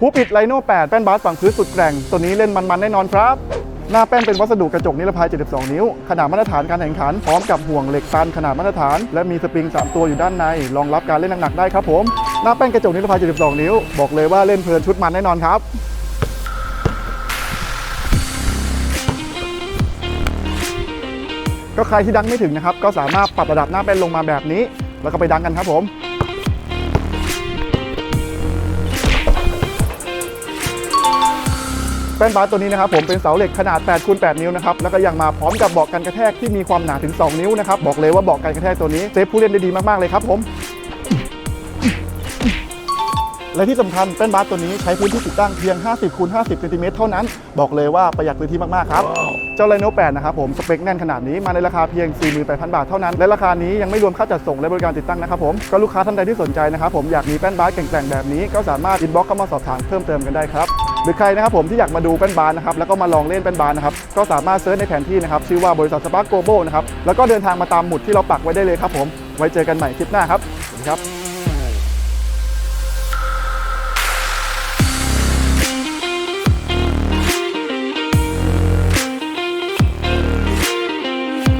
หูปิดไลโน่8แป้นบาสฝั่งพื้นสุดแกร่ง ตัวนี้เล่นมันๆแน่นอนครับ หน้าแป้นเป็นวัสดุกระจกนิรภัย 72 นิ้ว ขนาดมาตรฐานการแข่งขัน พร้อมกับห่วงเหล็กตันขนาดมาตรฐาน และมีสปริง 3 ตัวอยู่ด้านใน รองรับการเล่นหนักๆได้ครับผม หน้าแป้นกระจกนิรภัย 72 นิ้ว บอกเลยว่าเล่นเพลินชุดมันแน่นอนครับก็ใครที่ดังไม่ถึงนะครับ ก็สามารถปรับระดับหน้าแป้นลงมาแบบนี้ แล้วก็ไปดังกันครับผม แป้นบาสตัวนี้นะครับผมเป็นเสาเหล็กขนาด8คูณ8นิ้วนะครับแล้วก็ยังมาพร้อมกับเบาะกันกระแทกที่มีความหนาถึง 2 นิ้วนะครับบอกเลยว่าเบาะกันกระแทกตัวนี้เซฟผู้เล่นได้ดีมากๆเลยครับผมและที่สำคัญแป้นบาสตัวนี้ใช้พื้นที่ติดตั้งเพียง 50คูณ50เซนติเมตรเท่านั้น บอกเลยว่าประหยัดพื้นที่มาก ๆ ครับ เจ้าไลโน8นะครับผมสเปคแน่นขนาดนี้มาในราคาเพียง 48,000 บาทเท่านั้น และราคานี้ยังไม่รวมค่าจัดส่งและบริการติดตั้งนะครับผม ก็ลูกค้าท่านใดที่สนใจนะครับผมอยากมีแป้นบาสแกร่งๆแบบนี้ก็สามารถอินบ็อกเข้ามาสอบถามเพิ่มเติมกันได้ครับ หรือใครนะครับผมที่อยากมาดูแป้นบานนะครับแล้วก็มาลองเล่นแป้นบานนะครับก็สามารถเซิร์ชในแผนที่นะครับชื่อว่าบริษัทสปาร์กโกโบนะครับแล้วก็เดินทางมาตามหมุดที่เราปักไว้ได้เลยครับผมไว้เจอกันใหม่คลิปหน้าครับสวัสดีครับ